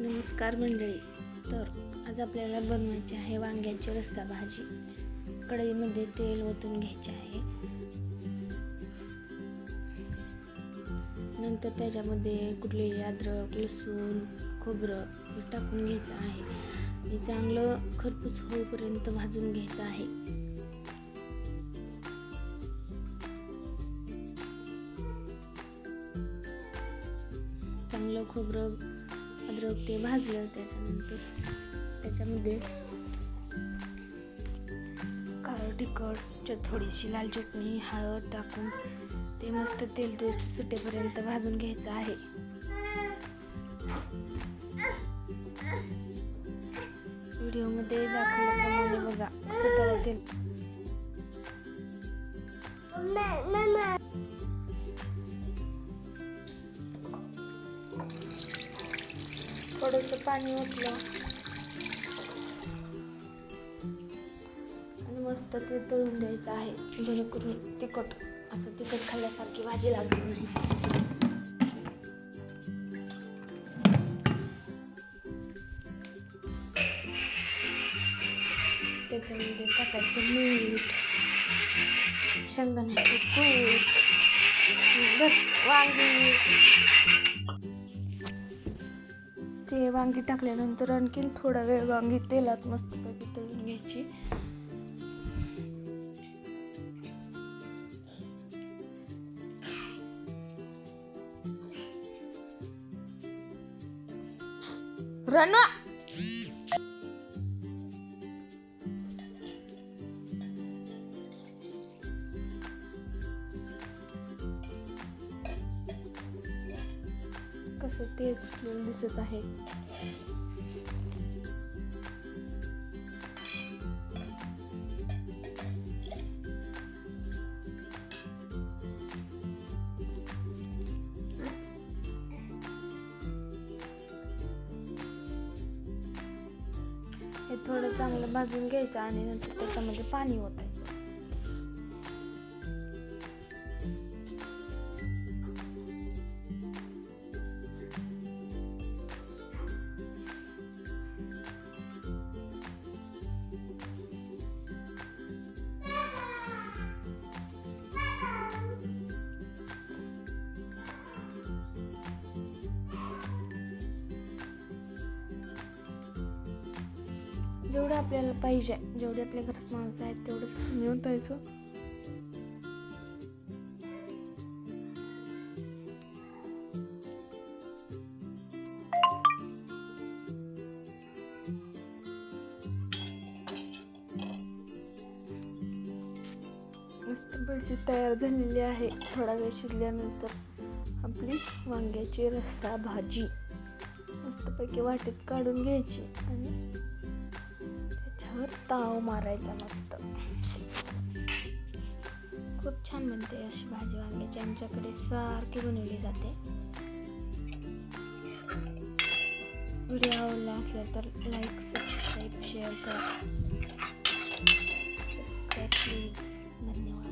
नमस्कार मंडळी. तर आज आपल्याला बनवायची आहे वांग्याची रस्सा भाजी. कढईमध्ये तेल ओतून घ्यायचे आहे. नंतर त्याच्यामध्ये कुठलेली अद्रक लसूण खोबरं हे टाकून घ्यायचं आहे. हे चांगलं खरपूस होईपर्यंत भाजून घ्यायचं आहे. चांगलं खोबरं अद्रक ते भाजलं त्याच्यानंतर त्याच्यामध्ये काळं तिखट थोडीशी लाल चटणी हळद टाकून ते मस्त तेल टेस्ट सुटेपर्यंत भाजून घ्यायचं आहे. व्हिडिओमध्ये दाखवल्याप्रमाणे बघा कसं त्याला तेल थोडंसं पाणी ओतलं. आणि मस्त ते तळून द्यायचं आहे जेणेकरून तिखट असं तिखट खाल्ल्यासारखी भाजी लागली नाही. त्याच्यामध्ये टाकायचं मीठ शेंगदाण्याचं कूट वांगी. ते वांगी टाकल्यानंतर आणखीन थोडा वेळ वांगी तेलात मस्तपैकी तळून घ्यायची. रणवा कसं तेच दिसत आहे. हे थोडं चांगलं भाजून घ्यायचं आणि नंतर त्याच्यामध्ये पाणी होतं जेवढं आपल्याला पाहिजे जेवढे आपल्या घरात माणसं आहेत तेवढंच. पाणी ओतायचं मस्तपैकी तयार झालेली आहे. थोडा वेळ शिजल्यानंतर आपली वांग्याची रस्सा भाजी. मस्तपैकी वाटीत काढून घ्यायची आणि त्याच्यावर ताव मारायचा मस्त. खूप छान बनते अशी भाजी वांग्याची आमच्याकडे सारखी बनवली जाते. व्हिडिओ आवडला असला तर लाईक सबस्क्राईब शेअर करा. सबस्क्राईब प्लीज धन्यवाद.